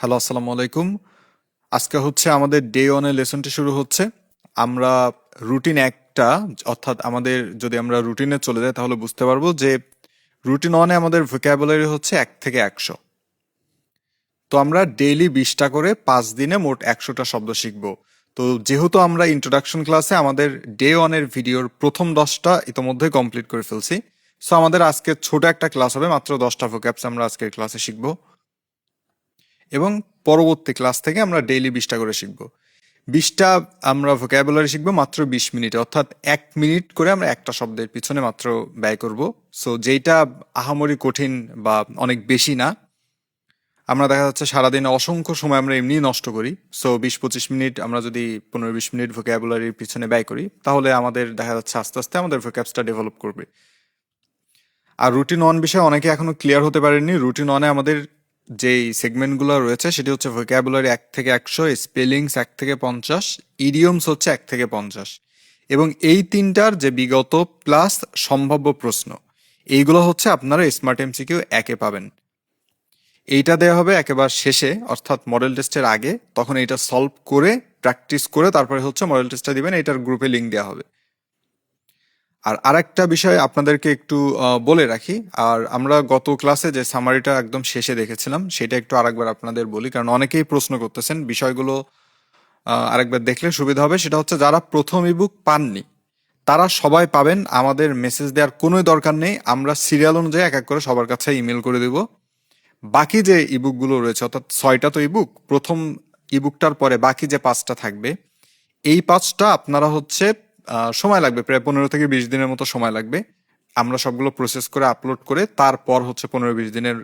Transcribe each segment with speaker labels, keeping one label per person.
Speaker 1: Hello, আসসালামু আলাইকুম। আজকে হচ্ছে আমাদের ডে ওয়ানের লেসনটি শুরু হচ্ছে। আমরা রুটিন একটা, অর্থাৎ আমাদের যদি আমরা রুটিনে চলে যাই, তাহলে বুঝতে পারব যে রুটিন ওয়ানে আমাদের ভোকাবুলারি হচ্ছে এক থেকে একশো। তো আমরা ডেইলি বিশটা করে পাঁচ দিনে মোট একশোটা শব্দ শিখব। তো যেহেতু আমরা ইন্ট্রোডাকশন ক্লাসে আমাদের ডে ওয়ানের ভিডিওর প্রথম দশটা ইতোমধ্যে কমপ্লিট করে ফেলছি সো আমাদের আজকে ছোট একটা ক্লাস হবে, মাত্র দশটা ভোক্যাবস আমরা আজকের ক্লাসে শিখব। এবং পরবর্তী ক্লাস থেকে আমরা ডেইলি বিশটা করে শিখব। বিশটা আমরা ভোকাবুলারি শিখব মাত্র বিশ মিনিটে, অর্থাৎ এক মিনিট করে আমরা একটা শব্দের পিছনে মাত্র ব্যয় করব। সো যেইটা আহামরি কঠিন বা অনেক বেশি না, আমরা দেখা যাচ্ছে সারাদিন অসংখ্য সময় আমরা এমনি নষ্ট করি। সো বিশ পঁচিশ মিনিট আমরা যদি পনেরো বিশ মিনিট ভোকাবুলারির পিছনে ব্যয় করি, তাহলে আমাদের দেখা যাচ্ছে আস্তে আস্তে আমাদের ভোক্যাবসটা ডেভেলপ করবে। আর রুটিন ওয়ান বিষয়ে অনেকে এখনও ক্লিয়ার হতে পারেনি রুটিন ওয়ানে আমাদের যেই সেগমেন্টগুলো রয়েছে, সেটি হচ্ছে ভোকাবুলারি এক থেকে একশো স্পেলিংস এক থেকে পঞ্চাশ ইডিয়মস হচ্ছে এক থেকে পঞ্চাশ। এবং এই তিনটার যে বিগত প্লাস সম্ভাব্য প্রশ্ন, এইগুলো হচ্ছে আপনারা স্মার্ট এমসিকিউ একে পাবেন। এইটা দেওয়া হবে একেবারে শেষে, অর্থাৎ মডেল টেস্টের আগে, তখন এইটা সলভ করে প্র্যাকটিস করে, তারপরে হচ্ছে মডেল টেস্টটা দিবেন এটার গ্রুপে লিঙ্ক দেওয়া হবে। আর আরেকটা বিষয় আপনাদেরকে একটু বলে রাখি। আর আমরা গত ক্লাসে যে সামারিটা একদম শেষে দেখেছিলাম, সেটা একটু আরেকবার আপনাদের বলি, কারণ অনেকেই প্রশ্ন করতেছেন, বিষয়গুলো আরেকবার দেখলে সুবিধা হবে। সেটা হচ্ছে যারা প্রথম ইবুক পাননি, তারা সবাই পাবেন। আমাদের মেসেজ দেওয়ার কোনো দরকার নেই। আমরা সিরিয়াল অনুযায়ী এক এক করে সবার কাছে ইমেল করে দেব। বাকি যে ইবুকগুলো রয়েছে, অর্থাৎ ছয়টা তো ইবুক প্রথম ইবুকটার পরে বাকি যে পাঁচটা থাকবে, এই পাঁচটা আপনারা হচ্ছে সময় লাগবে, প্রায় পনেরো থেকে বিশ দিনের মতো সময় লাগবে। আমরা সবগুলো প্রসেস করে আপলোড করে তারপর হচ্ছে পনেরো বিশ দিনের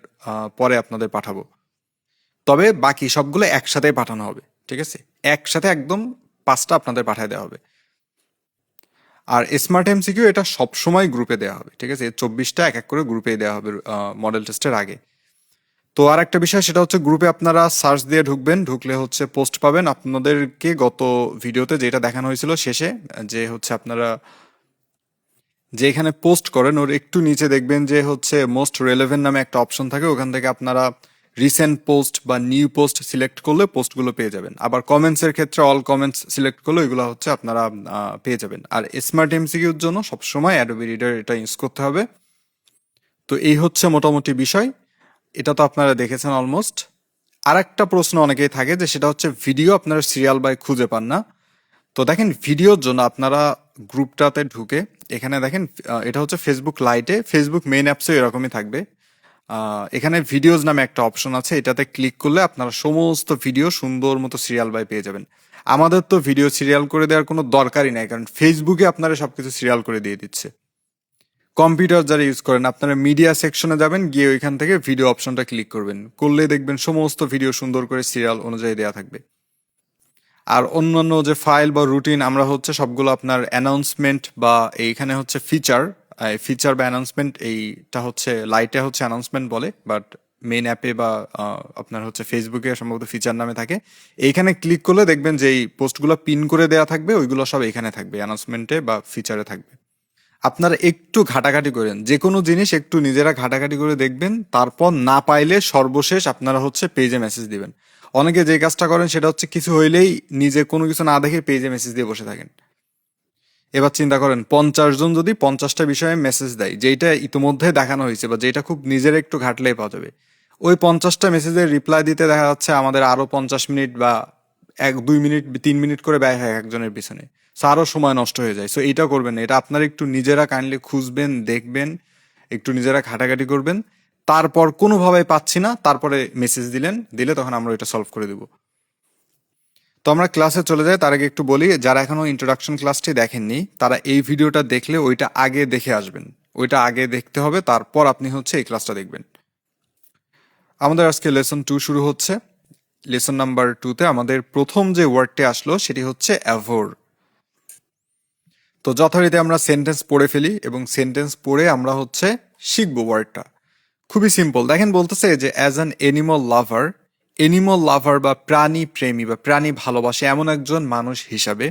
Speaker 1: পরে আপনাদের পাঠাবো। তবে বাকি সবগুলো একসাথে পাঠানো হবে, ঠিক আছে? একসাথে একদম পাঁচটা আপনাদের পাঠিয়ে দেওয়া হবে। আর স্মার্ট এমসিকিউ এটা সবসময় গ্রুপে দেওয়া হবে, ঠিক আছে? চব্বিশটা এক এক করে গ্রুপে দেওয়া হবে মডেল টেস্টের আগে। তো আর একটা বিষয়, সেটা হচ্ছে গ্রুপে আপনারা সার্চ দিয়ে ঢুকবেন, ঢুকলে হচ্ছে পোস্ট পাবেন। আপনাদেরকে গত ভিডিওতে যেটা দেখানো হয়েছিল শেষে, যে হচ্ছে আপনারা যে এখানে পোস্ট করেন, ওর একটু নিচে দেখবেন যে হচ্ছে মোস্ট রেলেভেন্ট নামে একটা অপশন থাকে, ওখান থেকে আপনারা রিসেন্ট পোস্ট বা নিউ পোস্ট সিলেক্ট করলে পোস্টগুলো পেয়ে যাবেন। আবার কমেন্টসের ক্ষেত্রে অল কমেন্টস সিলেক্ট করলে এগুলো হচ্ছে আপনারা পেয়ে যাবেন। আর স্মার্ট এমসিকিউর জন্য সবসময় অ্যাডোবি রিডার এটা ইউজ করতে হবে। তো এই হচ্ছে মোটামুটি বিষয়। এটা তো আপনারা দেখেছেন অলমোস্ট আর একটা প্রশ্ন অনেকেই থাকে যে সেটা হচ্ছে ভিডিও আপনারা সিরিয়াল বাই খুঁজে পান না। তো দেখেন ভিডিওর জন্য আপনারা গ্রুপটাতে ঢুকে, এখানে দেখেন এটা হচ্ছে ফেসবুক লাইটে ফেসবুক মেইন অ্যাপসে এরকমই থাকবে। এখানে ভিডিওজ নামে একটা অপশন আছে, এটাতে ক্লিক করলে আপনারা সমস্ত ভিডিও সুন্দর মতো সিরিয়াল বাই পেয়ে যাবেন। আমাদের তো ভিডিও সিরিয়াল করে দেওয়ার কোনো দরকারই নাই, কারণ ফেসবুকে আপনারা সবকিছু সিরিয়াল করে দিয়ে দিচ্ছে। কম্পিউটার যারা ইউজ করেন, আপনারা মিডিয়া সেকশনে যাবেন, গিয়ে ওইখান থেকে ভিডিও অপশনটা ক্লিক করবেন। করলে দেখবেন সমস্ত ভিডিও সুন্দর করে সিরিয়াল অনুযায়ী দেওয়া থাকবে। আর অন্যান্য যে ফাইল বা রুটিন আমরা হচ্ছে সবগুলো আপনার অ্যানাউন্সমেন্ট বা এইখানে হচ্ছে ফিচার ফিচার বা অ্যানাউন্সমেন্ট এইটা হচ্ছে লাইটে হচ্ছে অ্যানাউন্সমেন্ট বলে বাট মেইন অ্যাপে বা আপনার হচ্ছে ফেসবুকে সম্ভবত ফিচার নামে থাকে। এইখানে ক্লিক করলে দেখবেন যে এই পোস্টগুলো পিন করে দেওয়া থাকবে, ওইগুলো সব এখানে থাকবে অ্যানাউন্সমেন্টে বা ফিচারে থাকবে। আপনারা একটু ঘাটাঘাটি করেন। যে কোনো জিনিস একটু নিজেরা ঘাটাঘাটি করে দেখবেন, তারপর না পাইলে সর্বশেষ আপনারা হচ্ছে পেজে মেসেজ দিবেন। অনেকে যে কাজটা করেন সেটা হচ্ছে কিছু হইলেই নিজে কোনো কিছু না দেখে পেজে মেসেজ দিয়ে বসে থাকেন। এবার চিন্তা করেন, পঞ্চাশ জন যদি পঞ্চাশটা বিষয়ে মেসেজ দেয় যেটা ইতিমধ্যে দেখানো হয়েছে বা যেটা খুব নিজের একটু ঘাটলেই পাওয়া যাবে, ওই পঞ্চাশটা মেসেজের রিপ্লাই দিতে দেখা যাচ্ছে আমাদের আরও পঞ্চাশ মিনিট বা এক, দুই মিনিট, তিন মিনিট করে ব্যয় হয় একজনের পিছনে। সো আরও সময় নষ্ট হয়ে যায়। সো এইটা করবেন না। এটা আপনারা একটু নিজেরা কাইন্ডলি খুঁজবেন, দেখবেন, একটু নিজেরা ঘাটাঘাটি করবেন। তারপর কোনোভাবে পাচ্ছি না, তারপরে মেসেজ দিলেন, দিলে তখন আমরা এটা সলভ করে দিব। তো আমরা ক্লাসে চলে যাই, তার আগে একটু বলি, যারা এখনও ইন্ট্রোডাকশন ক্লাসটি দেখেননি, তারা এই ভিডিওটা দেখলে ওইটা আগে দেখে আসবেন। ওইটা আগে দেখতে হবে, তারপর আপনি হচ্ছে এই ক্লাসটা দেখবেন। আমাদের আজকে লেসন টু শুরু হচ্ছে। লেসন নাম্বার টুতে আমাদের প্রথম যে ওয়ার্ডটি আসলো, সেটি হচ্ছে অ্যাভোর তো যথারীতি আমরা সেন্টেন্স পড়ে ফেলি এবং সেন্টেন্স পড়ে আমরা হচ্ছে শিখব ওয়ার্ডটা খুবই সিম্পল দেখেন বলতেছে যে as an animal lover animal lover বা প্রাণী প্রেমী বা প্রাণী ভালোবাসে এমন একজন মানুষ হিসাবে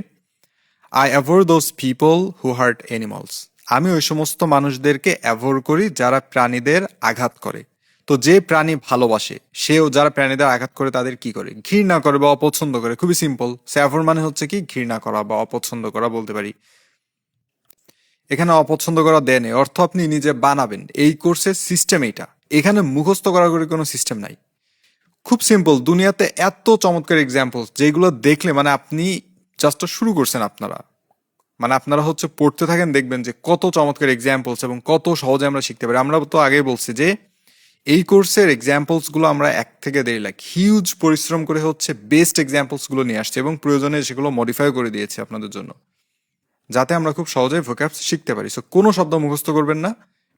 Speaker 1: I abhor those people who hurt animals আমি ওই সমস্ত মানুষদেরকে অ্যাভোর করি যারা প্রাণীদের আঘাত করে। তো যে প্রাণী ভালোবাসে, সেও যারা প্রাণীদের আঘাত করে তাদের কি করে? ঘৃণা করে বা অপছন্দ করে। খুবই সিম্পল স্যাভর মানে হচ্ছে কি? ঘৃণা করা বা অপছন্দ করা বলতে পারি। এখানে অপছন্দ করা দেনে অর্থ আপনি নিজে বানাবেন। এই কোর্সের সিস্টেম এইটা। এখানে মুখস্থ করা করে কোনো সিস্টেম নাই। খুব সিম্পল দুনিয়াতে এত চমৎকার এক্সাম্পল যেগুলো দেখলে মানে আপনি জাস্ট শুরু করছেন আপনারা। মানে আপনারা হচ্ছে পড়তে থাকেন, দেখবেন যে কত চমৎকার এক্সাম্পলস এবং কত সহজে আমরা শিখতে পারি। আমরা তো আগেই বলছি যে এই কোর্সের এক্সাম্পলসগুলো আমরা এক থেকে দেড় লাখ। হিউজ পরিশ্রম করে হচ্ছে বেস্ট এক্সাম্পলসগুলো নিয়ে আসছে এবং প্রয়োজনে সেগুলো মডিফাই করে দিয়েছে আপনাদের জন্য। যাতে আমরা খুব সহজে ভোক্যাবস শিখতে পারি। সো কোনো শব্দ মুখস্থ করবেন না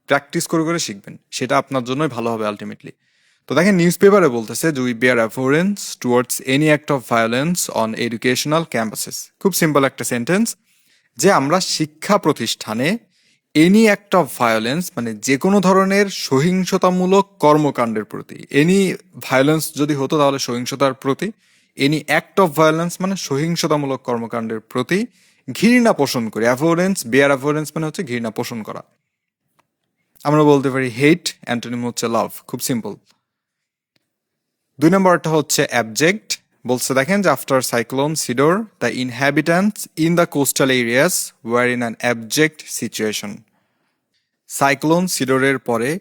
Speaker 1: প্র্যাকটিস করে করে শিখবেন। সেটা আপনার জন্যই ভালো হবে আলটিমেটলি তো দেখেন নিউজ পেপারে বলতেছে যে we bear abhorrence towards any act of violence on educational campuses খুব সিম্পল একটা সেন্টেন্স যে আমরা শিক্ষা প্রতিষ্ঠানে এনি অ্যাক্ট অফ ভায়োলেন্স মানে যে কোনো ধরনের সহিংসতামূলক কর্মকাণ্ডের প্রতি এনি ভায়োলেন্স যদি হতো তাহলে সহিংসতার প্রতি এনি অ্যাক্ট অফ ভায়োলেন্স মানে সহিংসতামূলক কর্মকাণ্ডের প্রতি ঘৃণা পোষণ করি। অ্যাভোরেন্স বেয়ার অ্যাভোরেন্স মানে হচ্ছে ঘৃণা পোষণ করা। আমরা বলতে পারি হেট অ্যান্টোনিম হচ্ছে লাভ খুব সিম্পল দুই নম্বরটা হচ্ছে অ্যাবজেক্ট বলছে দেখেন যে after cyclone Sidr the inhabitants in the coastal areas were in an abject situation cyclone সিডোরের পরে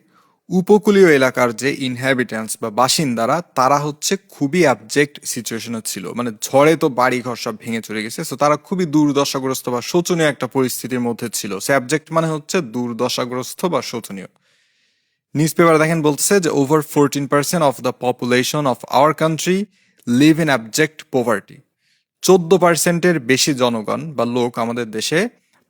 Speaker 1: উপকূলীয় এলাকার যে ইনহ্যাবিট্যান্টস বা বাসিন্দারা, তারা হচ্ছে খুবই অ্যাবজেক্ট সিচুয়েশনে ছিল। মানে ঝড়ে তো বাড়ি ঘর সব ভেঙে চলে গেছে তো তারা খুবই দুর্দশাগ্রস্ত বা শোচনীয় একটা পরিস্থিতির মধ্যে ছিল। সে অ্যাবজেক্ট মানে হচ্ছে দুর্দশাগ্রস্ত বা শোচনীয়। নিউজ পেপার দেখেন বলছে যে over fourteen percent of the population of our country live in abject poverty চোদ্দ পার্সেন্টের বেশি জনগণ বা লোক আমাদের দেশে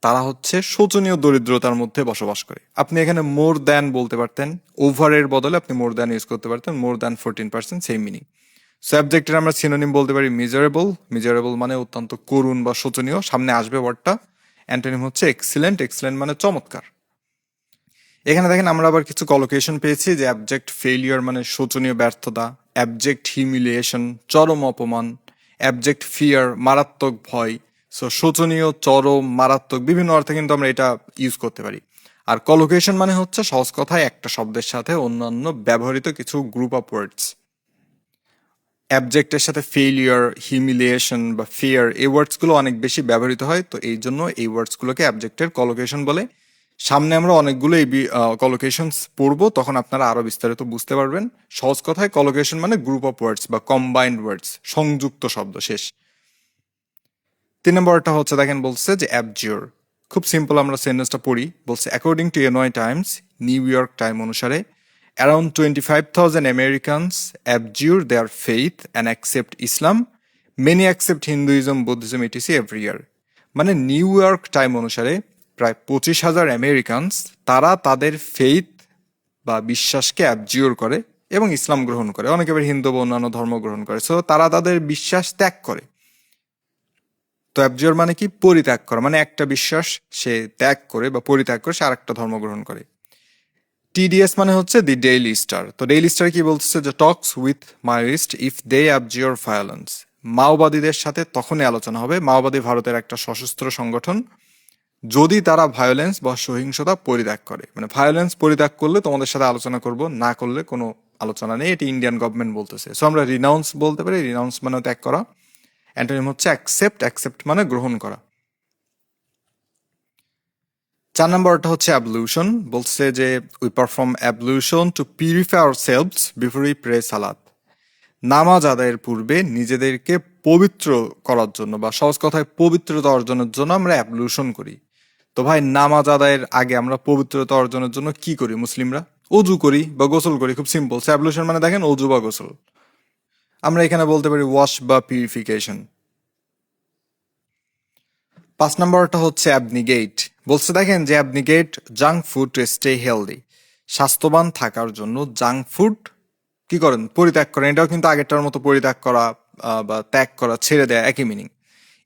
Speaker 1: তারা হচ্ছে শোচনীয় দরিদ্রতার মধ্যে বসবাস করে। আপনি এখানে মোর দ্যান বলতে পারতেন ওভারের বদলে আপনি মোর দ্যান ইউজ করতে পারতেন more than fourteen percent same meaning সাবজেক্টের আমরা সিনোনিম বলতে পারি মিজারেবল মিজারেবল মানে অত্যন্ত করুণ বা শোচনীয়। সামনে আসবে ওয়ার্ডটা অ্যান্টোনিম হচ্ছে এক্সিলেন্ট এক্সিলেন্ট মানে চমৎকার। এখানে দেখেন আমরা আবার কিছু কলোকেশন পেয়েছি যে অ্যাবজেক্ট ফেলিয়ার মানে শোচনীয় ব্যর্থতা অ্যাবজেক্ট হিউমিলিয়েশন চরম অপমান অ্যাবজেক্ট ফিয়ার মারাত্মক ভয় সো শোচনীয়, চরম, মারাত্মক বিভিন্ন অর্থে কিন্তু আমরা এটা ইউজ করতে পারি। আর কলোকেশন মানে হচ্ছে সহজ কথায় একটা শব্দের সাথে অন্যান্য ব্যবহৃত কিছু গ্রুপ অফ ওয়ার্ডস অ্যাবজেক্টের সাথে ফেলিয়ার হিউমিলিয়েশন বা ফিয়ার এই ওয়ার্ডসগুলো অনেক বেশি ব্যবহৃত হয়, তো এই জন্য এই ওয়ার্ডসগুলোকে অ্যাবজেক্টের কলোকেশন বলে। সামনে আমরা অনেকগুলো এই কলোকেশনস পড়ব, তখন আপনারা আরও বিস্তারিত বুঝতে পারবেন। সহজ কথায় কলোকেশন মানে গ্রুপ অফ ওয়ার্ডস বা কম্বাইন্ড ওয়ার্ডস সংযুক্ত শব্দ শেষ। তিন নম্বরটা হচ্ছে, দেখেন বলছে যে অ্যাবজিওর খুব সিম্পল আমরা সেন্টেন্সটা পড়ি, বলছে according to NY Times New York time অনুসারে around twenty five thousand Americans abjure their faith and accept Islam many accept Hinduism Buddhism ETC every year মানে নিউ ইয়র্ক টাইম অনুসারে প্রায় পঁচিশ হাজার আমেরিকানস তারা তাদের ফেইথ বা বিশ্বাসকে অ্যাবজিওর করে এবং ইসলাম গ্রহণ করে। অনেকে হিন্দু বা অন্যান্য ধর্ম গ্রহণ করে। সো তারা তাদের বিশ্বাস ত্যাগ করে। তো অ্যাবজিওর মানে কি? পরিত্যাগ করা। মানে একটা বিশ্বাস সে ত্যাগ করে বা পরিত্যাগ করে সে আরেকটা ধর্ম গ্রহণ করে। টিডিএস মানে হচ্ছে দি ডেইলি স্টার তো ডেইলি স্টার কি বলতেছে? যে talks with Maoists if they abjure violence মাওবাদীদের সাথে তখনই আলোচনা হবে। মাওবাদী ভারতের একটা সশস্ত্র সংগঠন। যদি তারা ভায়োলেন্স বা সহিংসতা পরিত্যাগ করে। মানে ভায়োলেন্স পরিত্যাগ করলে তোমাদের সাথে আলোচনা করব, না করলে কোনো আলোচনা নেই। এটি ইন্ডিয়ান গভর্নমেন্ট বলতেছে। সো আমরা রিনাউন্স বলতে পারি। রিনাউন্স মানে ত্যাগ করা। অ্যান্টোনিম হচ্ছে অ্যাকসেপ্ট অ্যাকসেপ্ট মানে গ্রহণ করা। চার নম্বরটা হচ্ছে অ্যাবলিউশন বলছে যে we perform ablution to purify our selfs before we pray সালাত নামাজ আদায়ের পূর্বে নিজেদেরকে পবিত্র করার জন্য বা সহজ কথায় পবিত্রতা অর্জনের জন্য আমরা অ্যাবলিউশন করি। তো ভাই, নামাজ আদায়ের আগে আমরা পবিত্রতা অর্জনের জন্য কি করি মুসলিমরা? অজু করি বা গোসল করি, খুব সিম্পল অ্যাবলিউশন মানে দেখেন অজু বা গোসল। আমরা এখানে বলতে পারি ওয়াশ বা পিউরিফিকেশন পাঁচ নম্বরটা হচ্ছে অ্যাবনিগেট বলছে, দেখেন যে abnegate junk food stay healthy স্বাস্থ্যবান থাকার জন্য জাঙ্ক ফুড কি করেন? পরিত্যাগ করেন। এটাও কিন্তু আগেরটার মতো পরিত্যাগ করা বা ত্যাগ করা, ছেড়ে দেয়া একই মিনিং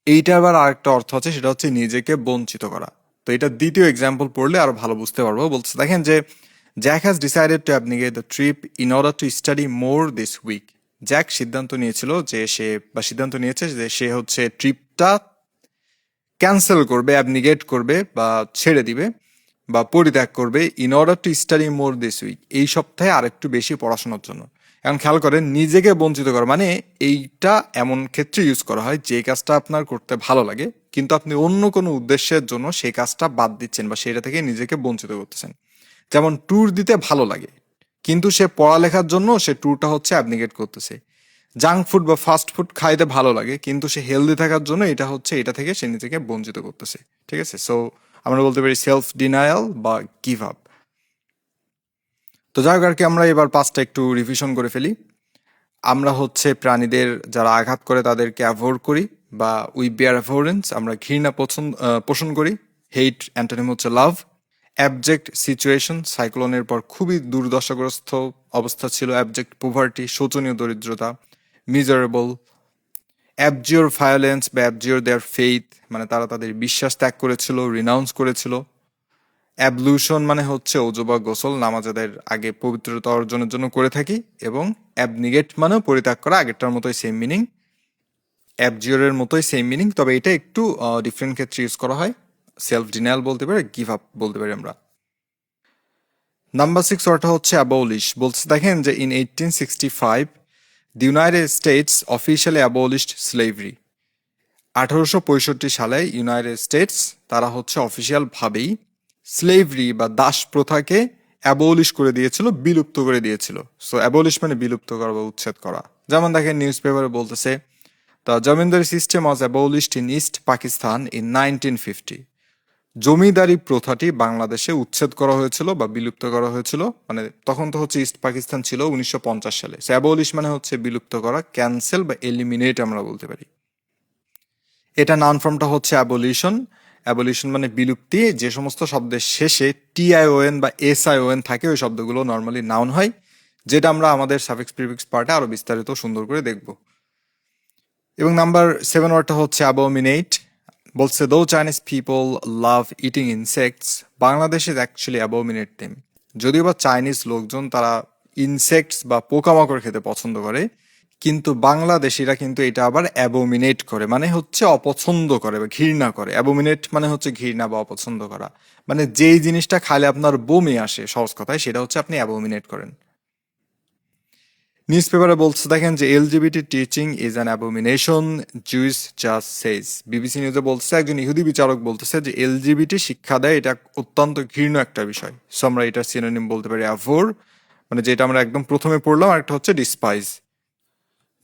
Speaker 1: এইটার আবার আরেকটা অর্থ আছে, সেটা হচ্ছে নিজেকে বঞ্চিত করা। তো এটা দ্বিতীয় এক্সাম্পল পড়লে আরও ভালো বুঝতে পারব। বলছে, দেখেন যে Jack has decided to abnegate the trip in order to study more this week Jack সিদ্ধান্ত নিয়েছিল যে সে, বা সিদ্ধান্ত নিয়েছে যে সে হচ্ছে ট্রিপটা ক্যান্সেল করবে, অ্যাবনিগেট করবে বা ছেড়ে দিবে বা পরিত্যাগ করবে in order to study more this week এই সপ্তাহে আরেকটু বেশি পড়াশোনার জন্য। এখন খেয়াল করেন, নিজেকে বঞ্চিত করা মানে এইটা এমন ক্ষেত্রে ইউজ করা হয় যে কাজটা আপনার করতে ভালো লাগে, কিন্তু আপনি অন্য কোনো উদ্দেশ্যের জন্য সেই কাজটা বাদ দিচ্ছেন বা সেটা থেকে নিজেকে বঞ্চিত করতেছেন। যেমন ট্যুর দিতে ভালো লাগে কিন্তু সে পড়ালেখার জন্য সে ট্যুরটা হচ্ছে অ্যাবনিকেট করতেছে। জাঙ্ক ফুড বা ফাস্ট ফুড খাইতে ভালো লাগে, কিন্তু সে হেলদি থাকার জন্য এটা হচ্ছে, এটা থেকে সে নিজেকে বঞ্চিত করতেছে। ঠিক আছে? সো আমরা বলতে পারি সেলফ ডিনায়াল বা গিভ আপ তো যাই হোক, আর কি আমরা এবার পাঁচটা একটু রিভিশন করে ফেলি। আমরা হচ্ছে প্রাণীদের যারা আঘাত করে তাদেরকে অ্যাভয়েড করি বা উই বিয়ার অ্যাভোরেন্স আমরা ঘৃণা পছন্দ পোষণ করি। হেইট অ্যান্টোনিম হচ্ছে লাভ অ্যাবজেক্ট সিচুয়েশন সাইক্লোনের পর খুবই দুর্দশাগ্রস্ত অবস্থা ছিল অ্যাবজেক্ট পোভার্টি শোচনীয় দরিদ্রতা মিজারেবল অ্যাবজিওর ভায়োলেন্স বা অ্যাবজিওর দেয়ার ফেইথ মানে তারা তাদের বিশ্বাস ত্যাগ করেছিল রিনাউন্স করেছিল। অ্যাবলুশন মানে হচ্ছে বা গোসল নামাজাদের আগে পবিত্রতা অর্জনের জন্য করে থাকি এবং অ্যাবনিগেট মানেও পরিত্যাগ করা, আগেরটার মতোই সেম মিনিং অ্যাবজিওরের মতোই সেম মিনিং তবে এটা একটু ডিফারেন্ট ক্ষেত্রে ইউজ করা হয়। সেলফ ডিনায়াল বলতে পারি গিভ আপ বলতে পারি আমরা। নাম্বার সিক্স ওয়ার্ডটা হচ্ছে অ্যাবলিশ বলছে, দেখেন যে in eighteen sixty five the United States officially abolished slavery আঠারোশো পঁয়ষট্টি সালে ইউনাইটেড স্টেটস তারা হচ্ছে অফিসিয়াল ভাবেই স্লেভরি বা দাস প্রথাকে অ্যাবলিশ করে দিয়েছিল, বিলুপ্ত করে দিয়েছিল। সো অ্যাবলিশ মানে বিলুপ্ত করা বা উচ্ছেদ করা। যেমন দেখেন নিউজ পেপারে বলতেছে the zamindari system was abolished in East Pakistan in nineteen fifty জমিদারি প্রথাটি বাংলাদেশে উচ্ছেদ করা হয়েছিল বা বিলুপ্ত করা হয়েছিল। মানে তখন তো হচ্ছে ইস্ট পাকিস্তান ছিল উনিশশো পঞ্চাশ সালে। স্যাবলিশ মানে হচ্ছে বিলুপ্ত করা ক্যান্সেল বা এলিমিনেট আমরা বলতে পারি। এটা নান ফর্মটা হচ্ছে অ্যাবলিশন অ্যাবলিশন মানে বিলুপ্তি, যে সমস্ত শব্দের শেষে টিআইওএন বা এস এসআইওএন থাকে, ওই শব্দগুলো নর্মালি নাউন হয়, যেটা আমরা আমাদের সাফিক্স প্রিফিক্স পার্টে আরও বিস্তারিত সুন্দর করে দেখব। এবং নাম্বার সেভেন ওয়ার্ডটা হচ্ছে অ্যাবোমিনেট বলছে though Chinese people love eating insects বাংলাদেশে অ্যাকচুয়ালি অ্যাবোমিনেট দেম যদিও বা চাইনিজ লোকজন তারা ইনসেক্টস বা পোকামাকড় খেতে পছন্দ করে, কিন্তু বাংলাদেশিরা কিন্তু এটা আবার অ্যাবোমিনেট করে মানে হচ্ছে অপছন্দ করে বা ঘৃণা করে। অ্যাবোমিনেট মানে হচ্ছে ঘৃণা বা অপছন্দ করা। মানে যেই জিনিসটা খালে আপনার বমি আসে, সহজ কথায় সেটা হচ্ছে আপনি অ্যাবোমিনেট করেন। নিউজ পেপারে বলছে, দেখেন যে LGBT teaching is an abomination Jews just says BBC নিউজে বলছে, একজন ইহুদি বিচারক বলতেছে যে এলজিবিটি শিক্ষা দেয়, এটা অত্যন্ত ঘৃণ্য একটা বিষয়। সো আমরা এটা সিনোনিম বলতে পারি অ্যাভোর মানে যেটা আমরা একদম প্রথমে পড়লাম, আর একটা হচ্ছে ডিসপাইজ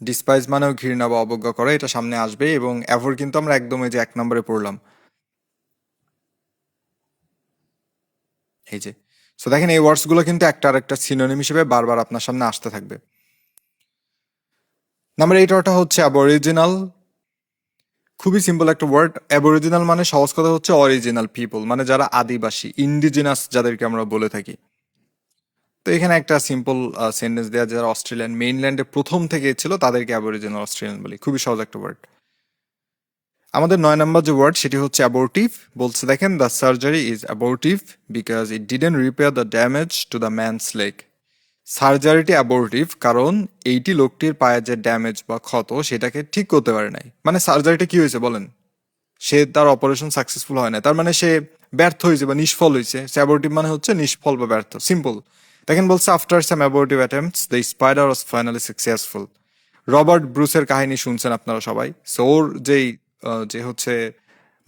Speaker 1: ডিসপাইজ মানেও ঘৃণা বা অবজ্ঞা করা, এটা সামনে আসবে, এবং অ্যাভোর কিন্তু আমরা একদম এই যে এক নম্বরে পড়লাম। এই যে। সো দেখেন এই ওয়ার্ডসগুলো কিন্তু একটা আর একটা সিনোনিম হিসেবে বারবার আপনার সামনে আসতে থাকবে। নাম্বার এইট ওয়ার্ডটা হচ্ছে অ্যাবরিজিনাল খুবই সিম্পল একটা ওয়ার্ড অ্যাবরিজিনাল মানে সহজ কথা হচ্ছে অরিজিনাল পিপল মানে যারা আদিবাসী ইন্ডিজিনাস যাদেরকে আমরা বলে থাকি। তো এখানে একটা সিম্পল সেন্টেন্স দেওয়া যারা অস্ট্রেলিয়ান মেইনল্যান্ডে প্রথম থেকে ছিল, তাদেরকে অ্যাবরিজিনাল অস্ট্রেলিয়ান বলি। খুবই সহজ একটা ওয়ার্ড আমাদের নয় নম্বর যে ওয়ার্ড সেটি হচ্ছে অ্যাবোর্টিভ বলছে, দেখেন the surgery is abortive because it didn't repair the damage to the man's leg সার্জারিটি abortive, কারণ এইটি লোকটির পায়ে যে ড্যামেজ বা ক্ষত, সেটাকে ঠিক করতে পারে নাই। মানে সার্জারিটা কি হয়েছে বলেন? সে তার অপারেশন সাকসেসফুল হয় না তার মানে সে ব্যর্থ হয়েছে বা নিষ্ফল হয়েছে। অ্যাবোর্টিভ মানে হচ্ছে নিষ্ফল বা ব্যর্থ, সিম্পল। দেখেন বলছে after some abortive attempts the spider was finally successful Robert ব্রুসের কাহিনী শুনছেন আপনারা সবাই। সো ওর যেই যে হচ্ছে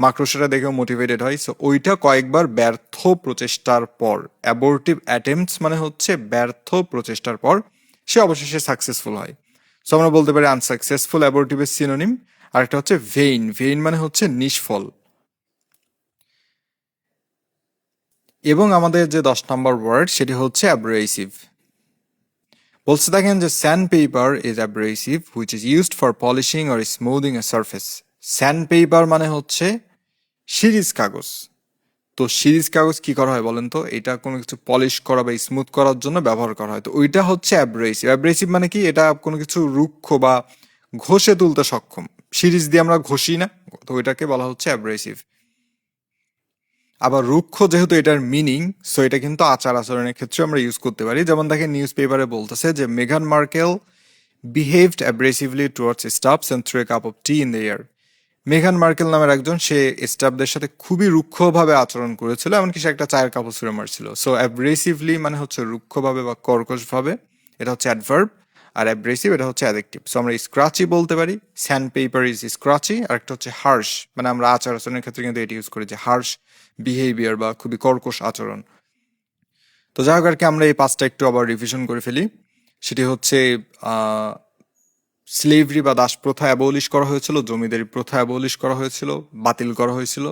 Speaker 1: মাকড়সাটা দেখেও মোটিভেটেড হয়। সো ওইটা কয়েকবার ব্যর্থ প্রচেষ্টার পর অ্যাবোর্টিভ অ্যাটেম্পটস মানে হচ্ছে ব্যর্থ প্রচেষ্টার পর সে অবশেষে সাকসেসফুল হয়। সো আমরা বলতে পারি আনসাকসেসফুল অ্যাবোর্টিভের সিনোনিম আর একটা হচ্ছে ভেইন ভেইন মানে হচ্ছে নিষ্ফল। এবং আমাদের যে দশ নম্বর ওয়ার্ড সেটি হচ্ছে অ্যাব্রেসিভ বলছে দেখেন যে sand paper is abrasive which is used for polishing or smoothing a surface sand paper মানে হচ্ছে সিরিজ কাগজ। তো সিরিজ কাগজ কি করা হয় বলেন তো? এটা কোনো কিছু পলিশ করা বা স্মুথ করার জন্য ব্যবহার করা হয়। তো ওইটা হচ্ছে অ্যাব্রেসিভ অ্যাব্রেসিভ মানে কি? এটা কোনো কিছু রুক্ষ বা ঘষে তুলতে সক্ষম। সিরিজ দিয়ে আমরা ঘষি না, তো ওইটাকে বলা হচ্ছে অ্যাব্রেসিভ আবার রুক্ষ যেহেতু এটার মিনিং সো এটা কিন্তু আচার আচরণের ক্ষেত্রে আমরা ইউজ করতে পারি। যেমন দেখেন নিউজ পেপারে বলতেছে যে মেঘান Markle behaved abrasively towards staffs and threw cup of tea in the year মেঘান মার্কেল নামের একজন, সে স্টাফদের সাথে খুবই রুক্ষভাবে আচরণ করেছিল, এমনকি সে একটা চায়ের কাপড় ছুঁড়ে মারছিল। সো অ্যাব্রেসিভলি মানে হচ্ছে রুক্ষভাবে বা কর্কশভাবে, এটা হচ্ছে অ্যাডভার্ব আর অ্যাব্রেসিভ এটা হচ্ছে অ্যাডেকটিভ সো আমরা স্ক্রাচি বলতে পারি স্যান্ড পেপার ইজ স্ক্রাচি আর একটা হচ্ছে হার্শ মানে আমরা আচার আচরণের ক্ষেত্রে কিন্তু এটি ইউজ করি যে হার্শ বিহেভিয়ার বা খুবই কর্কশ আচরণ। তো যাই হোক আর কি, আমরা এই পাঁচটা একটু আবার রিভিশন করে ফেলি। সেটি হচ্ছে স্লেভরি বা দাস প্রথা অ্যাবলিশ করা হয়েছিল, জমিদারি প্রথা অ্যাবলিশ করা হয়েছিল, বাতিল করা হয়েছিল,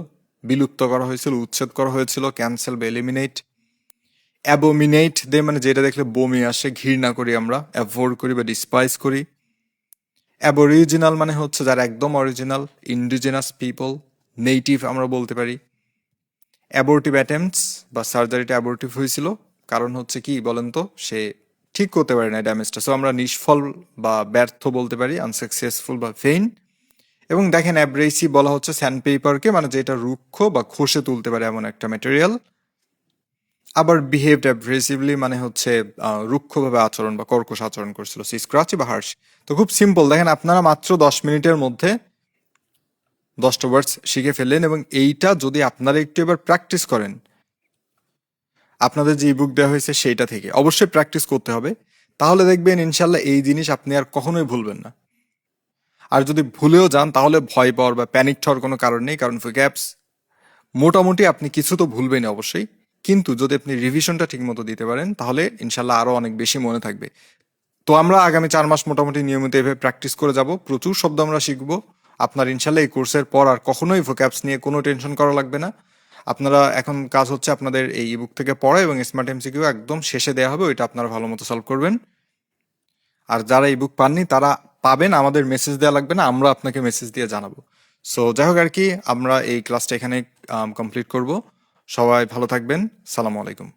Speaker 1: বিলুপ্ত করা হয়েছিল, উচ্ছেদ করা হয়েছিল ক্যান্সেল বা এলিমিনেট অ্যাবোমিনেট দে মানে যেটা দেখলে বমি আসে, ঘৃণা করি আমরা অ্যাভোর্ড করি বা ডিসপাইস করি। অ্যাবরিজিনাল মানে হচ্ছে যারা একদম অরিজিনাল ইন্ডিজিনাস পিপল নেটিভ আমরা বলতে পারি। অ্যাবোর্টিভ অ্যাটেম্পটস বা সার্জারিটা অ্যাবোর্টিভ হয়েছিল, কারণ হচ্ছে কি বলেন তো, সে ঠিক করতে পারে না ড্যামেজটা সো আমরা নিষ্ফল বা ব্যর্থ বলতে পারি আনসাকসেসফুল বা ফেইন এবং দেখেন অ্যাব্রেসি বলা হচ্ছে স্যান্ড পেপারকে মানে যেটা রুক্ষ বা খসে তুলতে পারে এমন একটা ম্যাটেরিয়াল আবার বিহেভড অ্যাব্রেসিভলি মানে হচ্ছে রুক্ষভাবে আচরণ বা কর্কশ আচরণ করছিল সে স্ক্রাচি বা হার্শ তো খুব সিম্পল দেখেন, আপনারা মাত্র দশ মিনিটের মধ্যে দশটা ওয়ার্ডস শিখে ফেললেন এবং এইটা যদি আপনারা একটু এবার প্র্যাকটিস করেন আপনাদের যে বুক দেওয়া হয়েছে সেইটা থেকে। অবশ্যই প্র্যাকটিস করতে হবে। তাহলে দেখবেন ইনশাল্লাহ এই জিনিস আপনি আর কখনোই ভুলবেন না। আর যদি ভুলেও যান, তাহলে ভয় পাওয়ার বা প্যানিক হওয়ার কোনো কারণ নেই, কারণ গ্যাপস মোটামুটি আপনি কিছু তো ভুলবেন অবশ্যই। কিন্তু যদি আপনি রিভিশনটা ঠিক মতো দিতে পারেন, তাহলে ইনশাল্লাহ আরও অনেক বেশি মনে থাকবে। তো আমরা আগামী চার মাস মোটামুটি নিয়মিত এভাবে প্র্যাকটিস করে যাব। প্রচুর শব্দ আমরা শিখব। আপনার ইনশাল্লাহ এই কোর্সের পর আর কখনোই ভোক্যাপস নিয়ে কোনো টেনশন করা লাগবে না। আপনারা এখন কাজ হচ্ছে আপনাদের এই বুক থেকে পড়া এবং স্মার্ট এমসিকিউ একদম শেষে দেওয়া হবে, ওইটা আপনারা ভালো মতো সলভ করবেন। আর যারা এই বুক পাননি, তারা পাবেন, আমাদের মেসেজ দেওয়া লাগবে না, আমরা আপনাকে মেসেজ দিয়ে জানাব। সো যাই হোক আর কি, আমরা এই ক্লাসটা এখানে কমপ্লিট করব। সবাই ভালো থাকবেন, সালামু আলাইকুম।